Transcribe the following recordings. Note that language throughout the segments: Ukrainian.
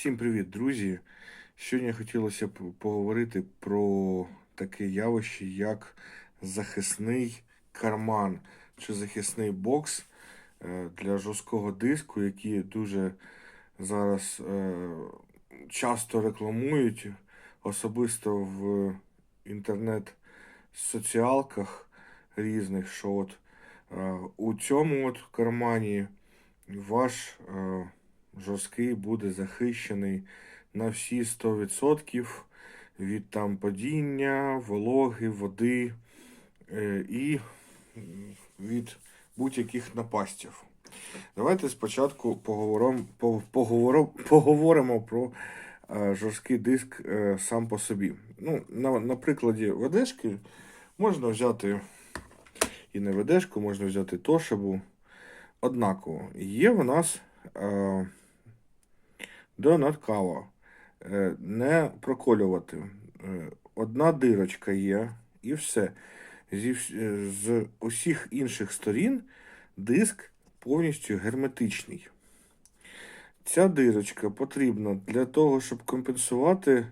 Всім привіт, друзі! Сьогодні хотілося б поговорити про таке явище, як захисний карман чи захисний бокс е, для жорсткого диску, які дуже зараз е, часто рекламують, особисто в інтернет-соціалках різних, що от е, у цьому от кармані ваш жорсткий буде захищений на всі 100% від там падіння, вологи, води е, і від будь-яких напастів. Давайте спочатку поговоримо, поговоримо, поговоримо про е, жорсткий диск е, сам по собі. Ну, на, на прикладі ведешки можна взяти і не ведешку, можна взяти тошибу. Однаково, є в нас е, донат кава. Е, не проколювати. Е, одна дирочка є, і все. Зі, е, з усіх інших сторін диск повністю герметичний. Ця дирочка потрібна для того, щоб компенсувати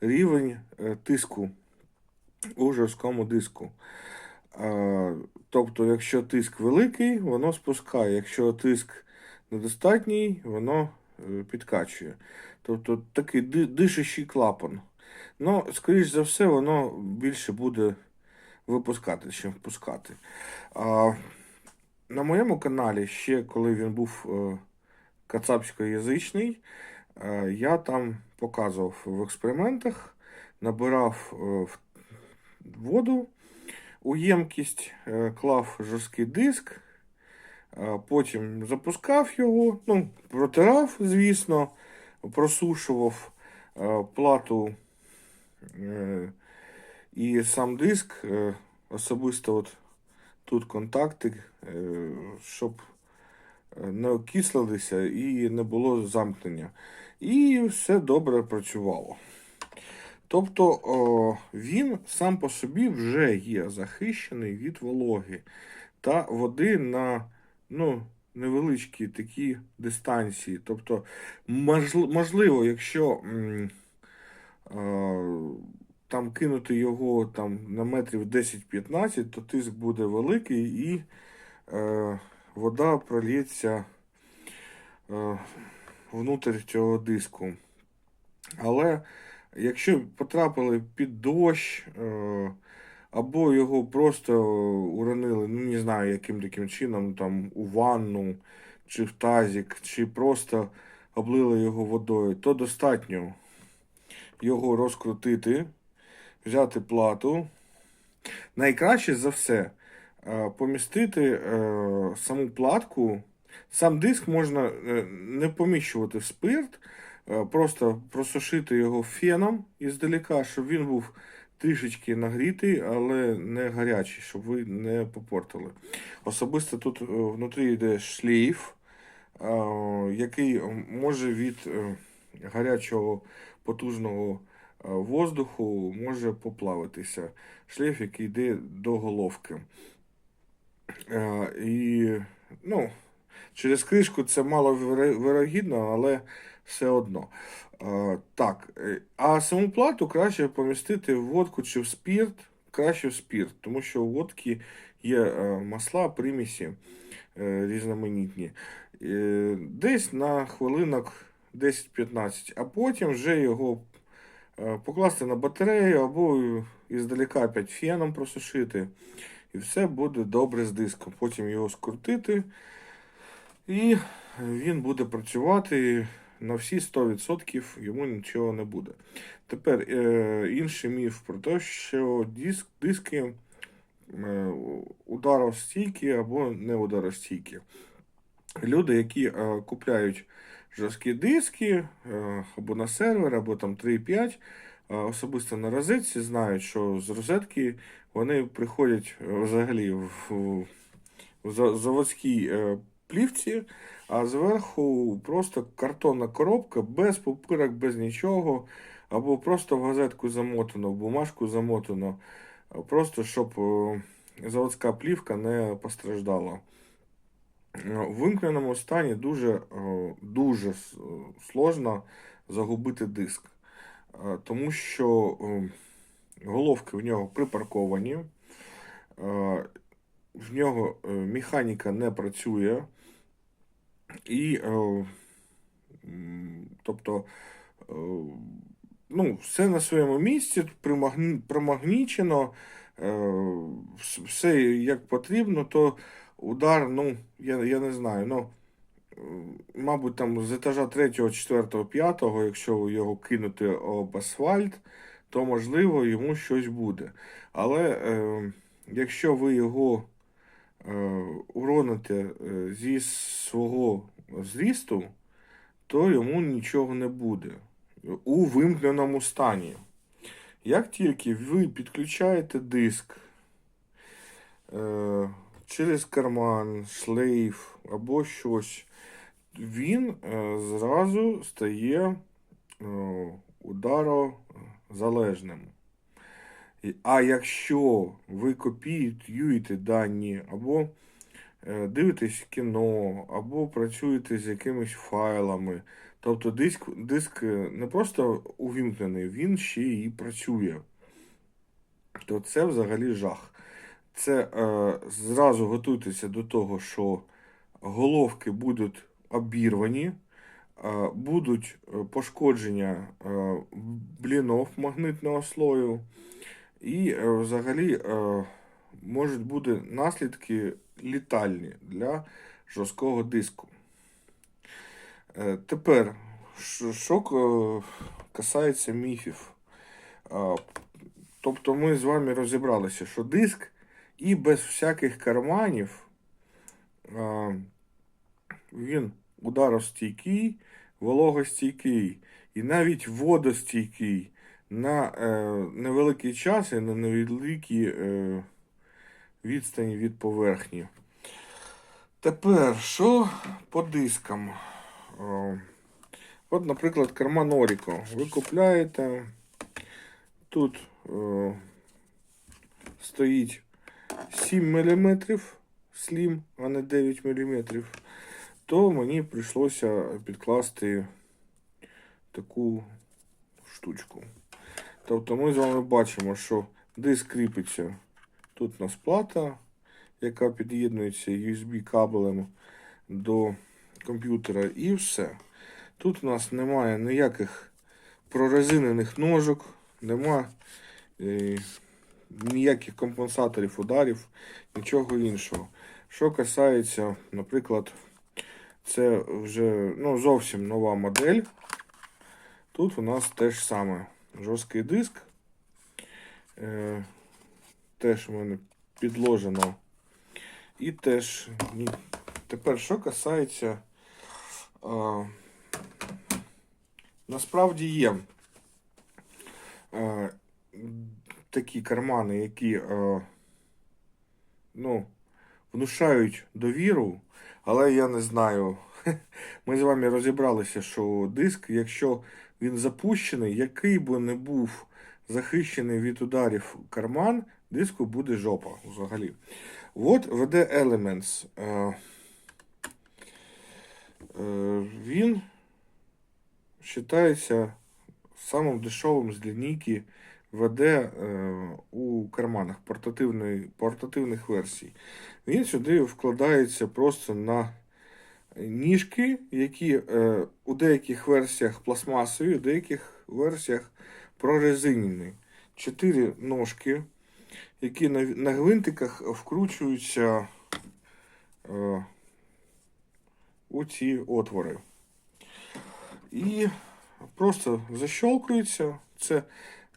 рівень тиску у жорсткому диску. Тобто, якщо тиск великий, воно спускає. Якщо тиск недостатній, воно підкачує. Тобто такий ди- дишащий клапан. Ну, скоріш за все, воно більше буде випускати, ніж впускати. А, на моєму каналі, ще коли він був е, кацапськоязичний, е, я там показував в експериментах, набирав е, воду у ємкість, е, клав жорсткий диск, е, потім запускав його, ну, протирав, звісно, просушував е, плату е, і сам диск, е, особисто от тут контакти, щоб не окислилися і не було замкнення. І все добре працювало. Тобто він сам по собі вже є захищений від вологи та води на ну, невеличкі такі дистанції. Тобто, можливо, якщо там кинути його там, на метрів 10-15, то тиск буде великий і е, вода прольється е, внутрь цього диску. Але якщо потрапили під дощ, е, або його просто уронили, ну не знаю, яким таким чином, там у ванну, чи в тазик, чи просто облили його водою, то достатньо його розкрутити, взяти плату. Найкраще за все е, помістити е, саму платку. Сам диск можна е, не поміщувати в спирт, просто просушити його феном іздалека, щоб він був трішечки нагрітий, але не гарячий, щоб ви не попортили. Особисто тут е, внутрі йде шлейф, е, який може від е, гарячого потужного воздуху може поплавитися. Шлейф, який йде до головки. І ну, через кришку це мало вирогідно, але все одно. Так, е, а саму плату краще помістити в водку чи в спірт, краще в спірт, тому що у водки є е, масла, примісі е, різноманітні. Десь на хвилинок 10-15, а потім вже його покласти на батарею або іздалека опять феном просушити. І все буде добре з диском. Потім його скрутити, і він буде працювати на всі 100%, йому нічого не буде. Тепер е, інший міф про те, що диск, диски е, ударостійкі або не ударостійкі. Люди, які е, купляють жорсткі диски або на сервер, або там 3.5, е, особисто на розетці, знають, що з розетки вони приходять взагалі в, в за- заводській е, плівці, а зверху просто картонна коробка без пупирок, без нічого, або просто в газетку замотано, в бумажку замотано, е, просто щоб е, заводська плівка не постраждала. Е, В вимкненому стані дуже, е, дуже сложно загубити диск. Е, Тому що е, головки в нього припарковані, е, в нього е, механіка не працює. І, е, тобто, е, ну, все на своєму місці, примагнічено, е, все як потрібно, то удар, ну, я, я не знаю, ну, мабуть, там з етажа 3, 4, 5, якщо його кинути об асфальт, то можливо йому щось буде. Але е, якщо ви його уроните е, зі свого зрісту, то йому нічого не буде у вимкненому стані. Як тільки ви підключаєте диск е, через карман, шлейф або щось, він е, зразу стає ударозалежним. А якщо ви копіюєте дані, або е, дивитесь кіно, або працюєте з якимись файлами, тобто диск, диск е, не просто увімкнений, він ще і працює, то це взагалі жах. Це е, зразу готуйтеся до того, що головки будуть обірвані, е, будуть е, пошкодження е, блінов магнитного слою, і е, взагалі е, можуть бути наслідки літальні для жорсткого диску. Е, Тепер, що касається міфів. Тобто ми з вами розібралися, що диск і без всяких карманів він ударостійкий, вологостійкий і навіть водостійкий на е, невеликий час і на невеликій е, відстані від поверхні. Тепер, що по дискам? От, наприклад, карман Оріко. Ви купляєте. Тут е, стоїть 7 мм слім, а не 9 мм. То мені прийшлося підкласти таку штучку. Тобто ми з вами бачимо, що диск кріпиться. Тут у нас плата, яка під'єднується USB кабелем до комп'ютера, і все. Тут у нас немає ніяких прорезинених ножок, нема е, ніяких компенсаторів ударів, нічого іншого. Що касається, наприклад, це вже ну, зовсім нова модель. Тут у нас теж саме жорсткий диск. Е, теж в мене підложено. І теж ні. Тепер, що касається, е, насправді є е, такі кармани, які е, ну, внушають довіру, але я не знаю. Ми з вами розібралися, що диск, якщо він запущений, який би не був захищений від ударів карман, диску буде жопа взагалі. От VD Elements. Е, е, він вважається самим дешевим з лінійки VD е, у карманах портативних версій. Він сюди вкладається просто на ніжки, які е, у деяких версіях пластмасові, у деяких версіях прорезинені. Чотири ножки, які на, на гвинтиках вкручуються е, у ці отвори. І просто защелкується. Це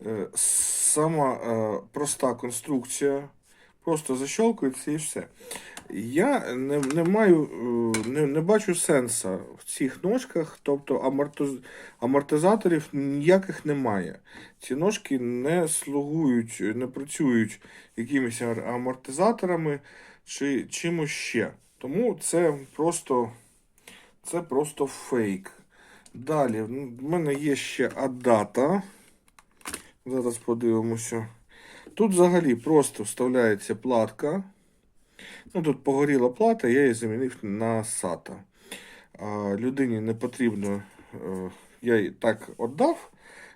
е, сама е, проста конструкція. Просто защелкується і все. Я не, не маю, е, не, не бачу сенсу в цих ножках, тобто амортиз, амортизаторів ніяких немає. Ці ножки не слугують, не працюють якимись амортизаторами чи чимось ще. Тому це просто, це просто фейк. Далі, в мене є ще адата. Зараз подивимося. Тут взагалі просто вставляється платка. Ну, тут погоріла плата, я її замінив на SATA. Людині не потрібно е, я їй так віддав,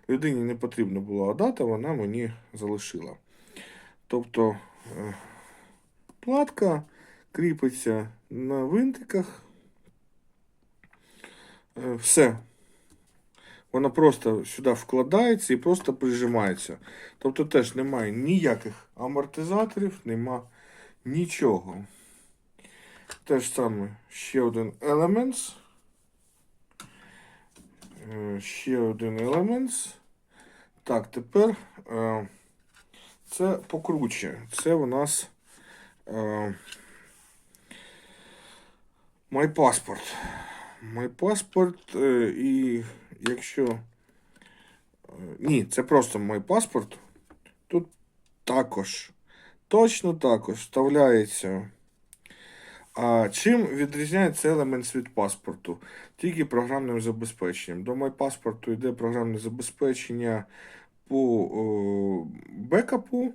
людині не потрібно було віддати, вона мені залишила. Тобто е, платка кріпиться на винтиках. Е, Все. Вона просто сюди вкладається і просто прижимається. Тобто теж немає ніяких амортизаторів, нема нічого. Те ж саме ще один Elements. Е, Ще один Elements. Так, тепер е, це покруче. Це у нас MyPassport. MyPassport, е, і якщо. Ні, це просто MyPassport. Тут також. Точно також вставляється. А чим відрізняється Elements від паспорту? Тільки програмним забезпеченням. До MyPassport йде програмне забезпечення по бекапу.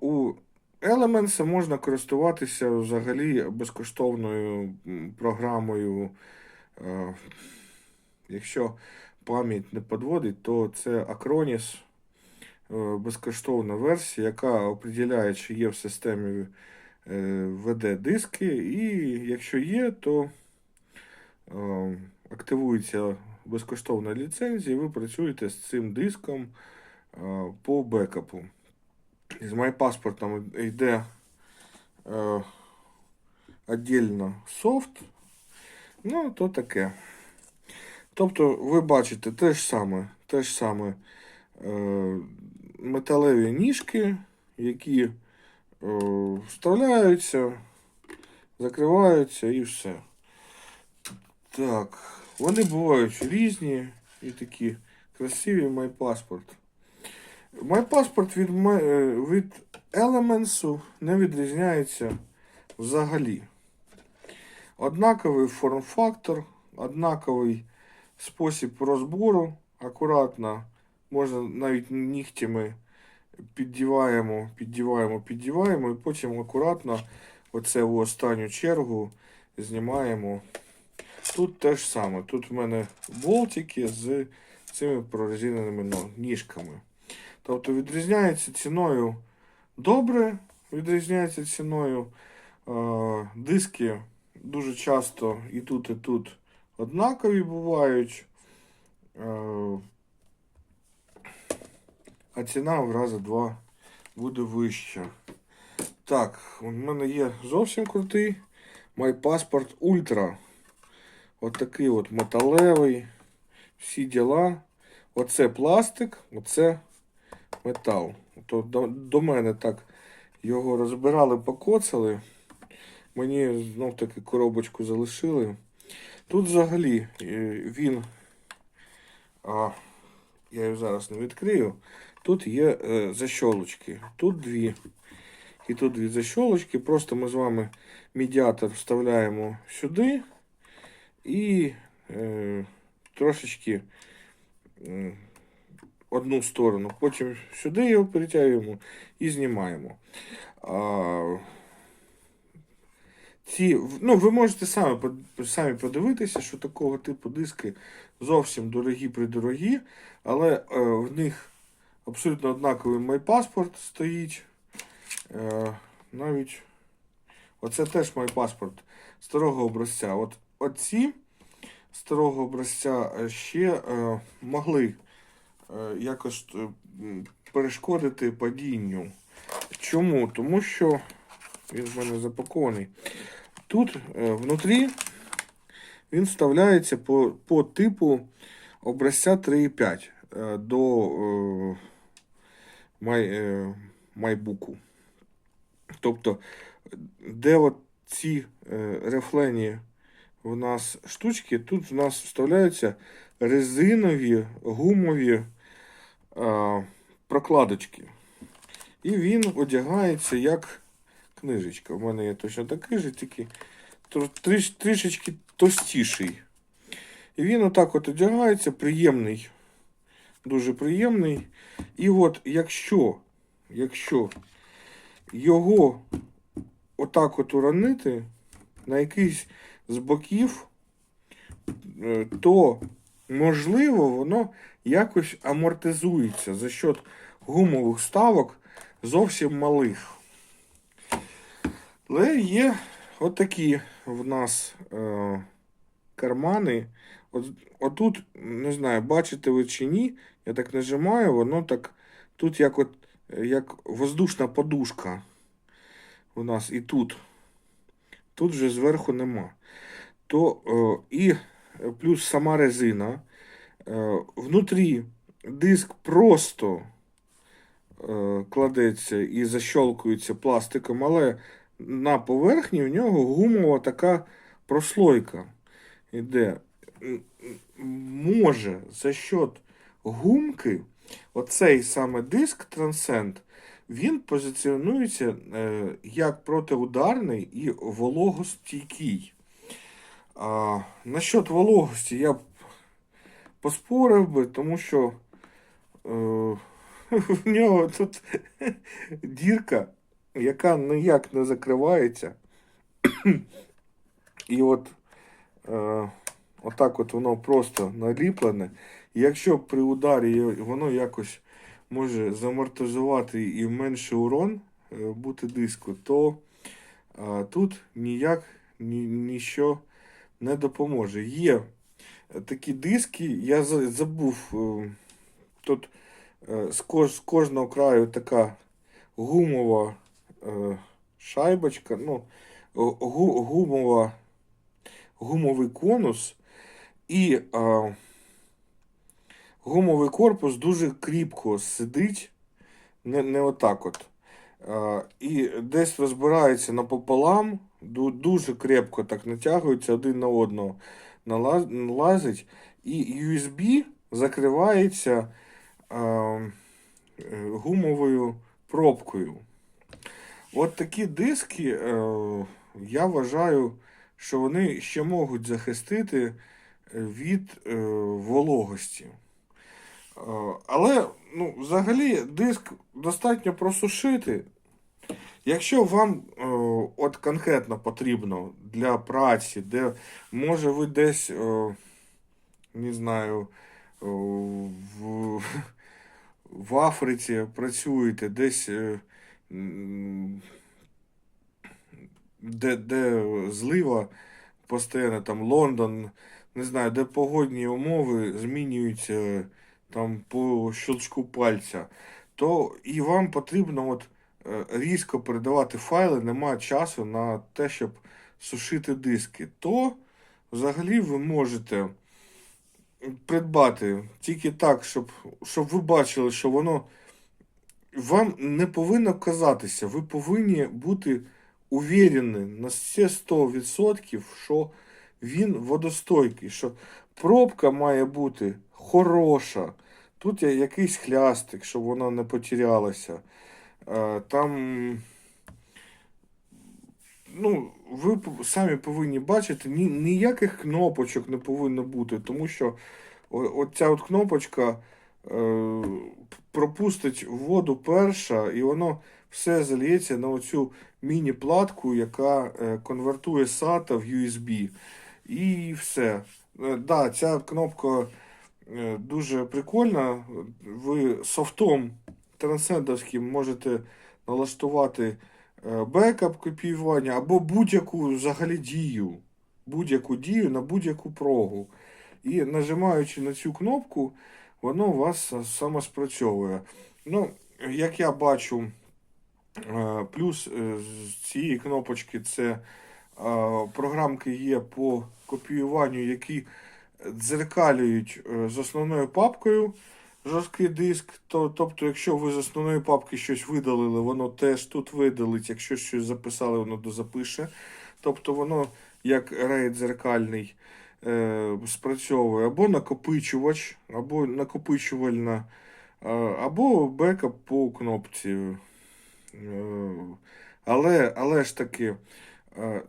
У Elements можна користуватися взагалі безкоштовною програмою. Якщо пам'ять не підводить, то це Acronis, безкоштовна версія, яка определяє, чи є в системі е, VD-диски, і якщо є, то е, активується безкоштовна ліцензія, і ви працюєте з цим диском е, по бекапу. З MyPassport йде е, віддільно софт, ну, то таке. Тобто, ви бачите те ж саме, те ж саме е, металеві ніжки, які е, вставляються, закриваються і все. Так, вони бувають різні і такі красиві MyPassport. MyPassport від, е, від Elements не відрізняється взагалі. Однаковий форм-фактор, однаковий спосіб розбору. Акуратно, можна навіть нігтями піддіваємо, піддіваємо, піддіваємо, і потім акуратно оце в останню чергу знімаємо. Тут те ж саме. Тут в мене болтики з цими прорезиненими ніжками. Тобто відрізняється ціною добре, відрізняється ціною. Диски дуже часто і тут, і тут однакові бувають. А ціна в рази два буде вища. Так, у мене є зовсім крутий MyPassport Ultra. От от металевий. Всі діла. Оце пластик, оце метал. То до, до мене так його розбирали, покоцали. Мені знов таки коробочку залишили. Тут взагалі е, він. А, я його зараз не відкрию. Тут є е, защолочки. Тут дві. І тут дві защолочки. Просто ми з вами медіатор вставляємо сюди і е, трошечки е, одну сторону. Потім сюди його перетягуємо і знімаємо. А, ці, ну, ви можете самі, самі подивитися, що такого типу диски зовсім дорогі придорогі, але е, в них абсолютно однаковий MyPassport стоїть. Е, навіть оце теж MyPassport старого образця. От оці старого образця е, ще е, могли якось перешкодити падінню. Чому? Тому що він в мене запакований. Тут внутрі він вставляється по, по типу образця 3.5 е, до май, е, майбуку. Тобто, де ці е, рефлені у нас штучки, тут у нас вставляються резинові гумові е, прокладочки. І він одягається як книжечка. У мене є точно такий же, тільки тр- трішечки товстіший. І він отак от одягається, приємний, дуже приємний. І от якщо, якщо його отак от уронити на якийсь з боків, е, то можливо, воно якось амортизується за счет гумових ставок зовсім малих. Але є отакі в нас е, кармани. От, отут, не знаю, бачите ви чи ні, я так нажимаю, воно так. Тут як от, як воздушна подушка у нас і тут. Тут вже зверху нема. То е, і плюс сама резина. Е, внутрі диск просто е, кладеться і защолкується пластиком, але на поверхні в нього гумова така прослойка іде. Може за счет гумки, оцей саме диск Transcend, він позиціонується е, як протиударний і вологостійкий. А, насчет вологості я б поспорив би, тому що е, в нього тут дірка, яка ніяк не закривається. І от е, отак от воно просто наліплене. І якщо при ударі воно якось може замортизувати і менший урон е, бути диску, то е, тут ніяк ні, ніщо не допоможе. Є такі диски, я забув, е, тут е, з, кож, з кожного краю така гумова шайбочка, ну, гу, гумова, гумовий конус і е, гумовий корпус дуже кріпко сидить, не, не отак от. Е, і десь розбирається напополам, дуже крепко так натягується один на одного, налаз- налазить, і USB закривається е, е, гумовою пробкою. От такі диски, е, я вважаю, що вони ще можуть захистити від е, вологості. Е, Але ну, взагалі диск достатньо просушити. Якщо вам е, от конкретно потрібно для праці, де може ви десь, е, не знаю, е, в, в Африці працюєте, десь де, де злива постійно, там Лондон, не знаю, де погодні умови змінюються там по щелчку пальця, то і вам потрібно от е, різко передавати файли, немає часу на те, щоб сушити диски, то взагалі ви можете придбати тільки так, щоб, щоб ви бачили, що воно вам не повинно казатися, ви повинні бути уверені на все 100%, що він водостойкий, що пробка має бути хороша. Тут є якийсь хлястик, щоб вона не потерялася. Е, Там, ну, ви самі повинні бачити, ні, ніяких кнопочок не повинно бути, тому що оця от кнопочка е, пропустить воду перша, і воно все зальється на оцю міні-платку, яка е, конвертує SATA в USB. І все. Е, да, ця кнопка е, дуже прикольна. Ви софтом трансцендовським можете налаштувати е, бекап копіювання або будь-яку взагалі дію. Будь-яку дію на будь-яку прогу. І нажимаючи на цю кнопку, воно у вас саме спрацьовує. Ну, як я бачу, плюс з цієї кнопочки це програмки є по копіюванню, які дзеркалюють е, з основною папкою жорсткий диск. То, тобто, якщо ви з основної папки щось видалили, воно теж тут видалить. Якщо щось записали, воно дозапише. Тобто воно як рейд дзеркальний е, спрацьовує або накопичувач, або накопичувальна, е, або бекап по кнопці. Е, але, але ж таки,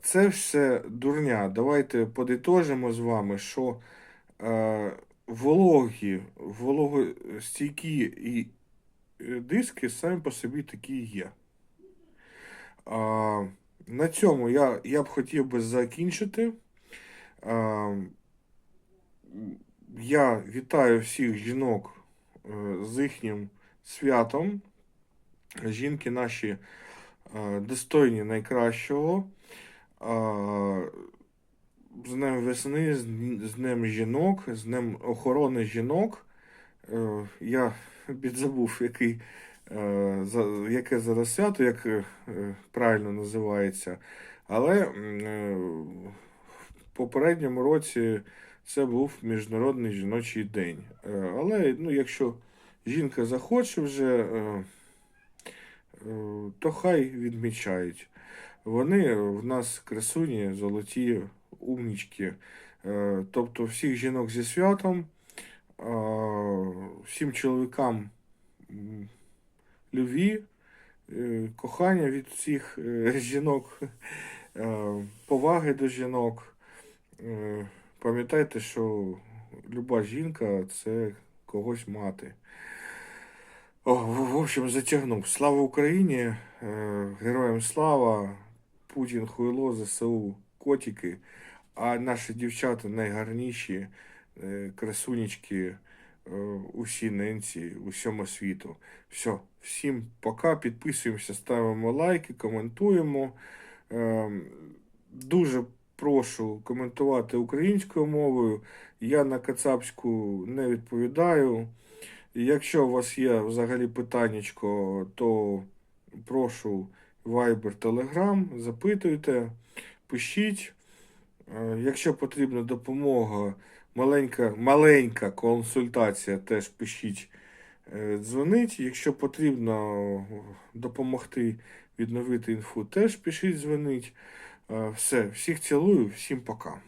це все дурня. Давайте подитожимо з вами, що е, вологі, вологостійкі і е, диски самі по собі такі є. На цьому я, я б хотів би закінчити. Я вітаю всіх жінок е, з їхнім святом. Жінки наші е, достойні найкращого. З Днем весни, з дн- Днем жінок, з Днем охорони жінок. Е, Я підзабув, який, е, яке зараз свято, як е, правильно називається. Але в попередньому році це був Міжнародний жіночий день. Але ну, якщо жінка захоче вже, то хай відмічають. Вони в нас красуні, золоті, умнічки. Е, Тобто всіх жінок зі святом, е, всім чоловікам любві, е, кохання від всіх жінок, поваги до жінок. Пам'ятайте, що люба жінка це когось мати. О, в общем, затягнув. Слава Україні! Героям слава! Путін хуйло, ЗСУ, котики. А наші дівчата найгарніші, е, красунечки, е, усі ненці, усьому світу. Все, всім пока. Підписуємося, ставимо лайки, коментуємо. Ем, Дуже прошу коментувати українською мовою. Я на кацапську не відповідаю. Якщо у вас є взагалі питаннячко, то прошу Viber, Telegram, запитуйте, пишіть. Е, Якщо потрібна допомога, маленька, маленька консультація, теж пишіть, дзвоніть. дзвонить. Якщо потрібно допомогти відновити інфу, теж пишіть, дзвонить. Е, Все, всіх цілую, всім пока.